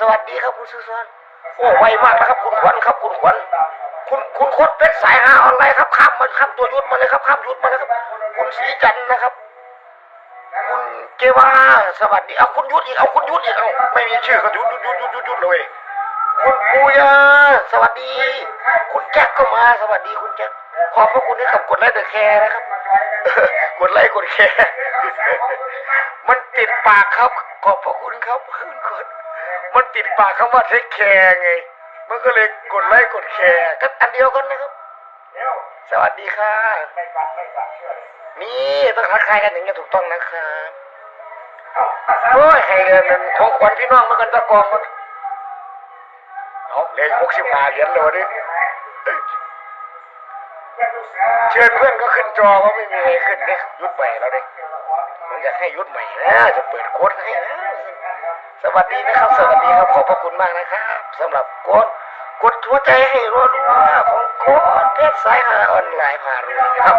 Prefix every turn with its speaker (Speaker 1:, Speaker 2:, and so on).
Speaker 1: สวัสดีครับคุณสุซอนโอ้ไวมากนะครับ คุณขวัญครับ คุณขวัญคุณคุณโคตรเป็ดสายหาออนไลน์ครับข้ามมาข้ามตัวยุทธมาเลยครับข้ามยุทธมาเลยครับ คุณศรีจันนะครับ คุณเจวาสวัสดีเอาคุณยุทธอีกเอาคุณยุทธอีกเอาไม่มีชื่อก็ยุทธยุทธยุทธยุทธยุทธเลยคุณปูยาสวัสดี คุณแจ็คก็มาสวัสดีคุณแจ็คขอบพระคุณที่กับกดไลค์เดอะแคร์นะครับกดไลค์กดแคร์มันติดปากครับ ขอบพระคุณครับคุณกด มันติดปากคำว่าเทคแคร์ไง มันก็เลยกดไลค์กดแคร์ก็อันเดียวกันนะครับ สวัสดีค่ะ นี่ต้องทักทายกันอย่างนี้ยถูกต้องนะครับโอ้ยให้เงินของขวัญพี่น้องมากันตะกองมันเอาเลยหกสิบห้าเหรียญเลยวันนี้เชิญเพื่อนก็ขึ้นจอว่าไม่มีใครขึ้นเนี่ยยุดใหม่แล้วเด้ผมอยากให้ยุดใหม่นะจะเปิดโค้ดให้นะ สวัสดีนะครับ สวัสดีครับ ขอบพระคุณมากนะครับสำหรับกดกดหัวใจให้รัวๆของโค้ดเพชรสายหาออนไลน์พารวยครับ